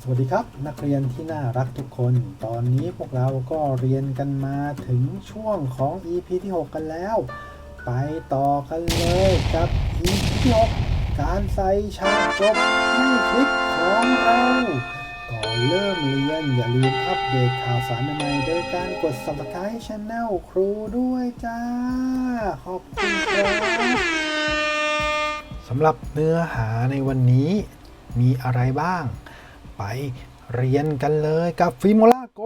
สวัสดีครับ นักเรียนที่น่ารักทุกคน ตอนนี้พวกเราก็เรียนกันมาถึงช่วงของ EP ที่ 6 กันแล้ว ไปต่อกันเลยกับ EP ที่ 6 การใส่ฉากจบให้คลิปของเราก่อนเริ่มเรียนอย่าลืมอัปเดตข่าวสารใหม่โดยการกด subscribe Channel ครูด้วยจ้า ขอบคุณครับสำหรับเนื้อหาในวันนี้มีอะไรบ้าง ไปเรียนกันเลยกับฟิโมลาโก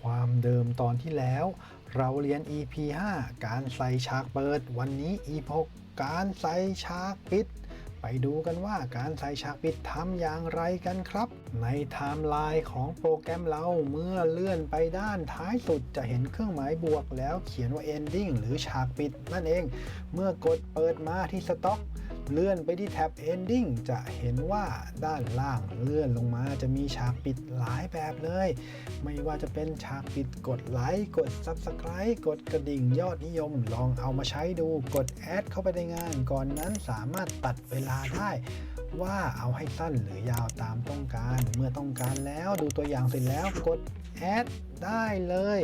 ความเดิมตอนที่แล้ว เราเรียน EP 5 การใส่ฉากเปิด วันนี้ EP 6 การใส่ฉากปิด ไปดูกันว่าการใส่ฉากปิดทำอย่างไรกันครับ ในไทม์ไลน์ของโปรแกรมเราเมื่อเลื่อนไปด้านท้ายสุดจะเห็นเครื่องหมายบวกแล้วเขียนว่า ending หรือฉากปิดนั่นเอง เมื่อกดเปิดมาที่สต็อก เลื่อนไปที่แท็บ ending จะเห็นว่าด้านล่างเลื่อนลงมาจะมีฉากปิดหลายแบบเลย ไม่ว่าจะเป็นฉากปิดกดไลค์กด Subscribe กดกระดิ่งยอดนิยม ลองเอามาใช้ดูกดแอดเข้าไปในงาน ก่อนนั้นสามารถตัดเวลาได้ ว่าเอาให้สั้นหรือยาวตามต้องการ เมื่อต้องการแล้วดูตัวอย่างเสร็จแล้วกดแอดได้เลย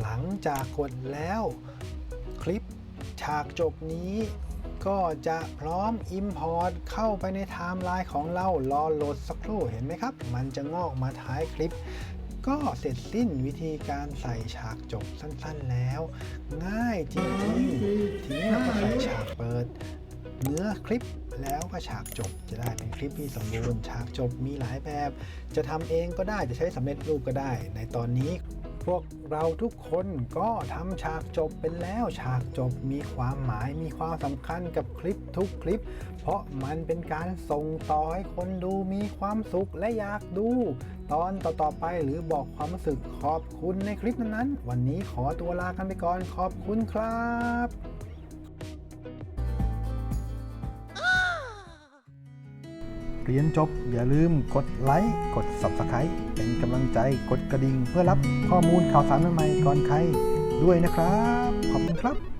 หลังจากกดแล้ว คลิปฉากจบนี้ ก็จะพร้อม Import เข้าไปในไทม์ไลน์ของเรารอโหลดสักครู่เห็นไหมครับ มันจะงอกมาท้ายคลิป ก็เสร็จสิ้นวิธีการใส่ฉากจบสั้นๆแล้ว ง่ายจริงๆ ทีนี้เราก็ใส่ฉากเปิด เนื้อคลิปแล้วก็ฉากจบจะได้เป็นคลิปที่สมบูรณ์ฉากจบมีหลายแบบ จะทำเองก็ได้จะใช้สำเร็จรูปก็ได้ ในตอนนี้ พวกเราทุกคนก็ทำฉากจบเป็นแล้วฉากจบมีความหมายมีความสำคัญกับคลิปทุกคลิป เพราะมันเป็นการส่งต่อให้คนดูมีความสุขและอยากดู ตอนต่อๆไปหรือบอกความรู้สึกขอบคุณในคลิปนั้นๆ วันนี้ขอตัวลากันไปก่อนขอบคุณครับ เรียนจบอย่าลืมกดไลค์ กด Subscribe เป็นกำลังใจกดกระดิ่งเพื่อรับข้อมูลข่าวสารใหม่ๆก่อนใครด้วยนะครับ ขอบคุณครับ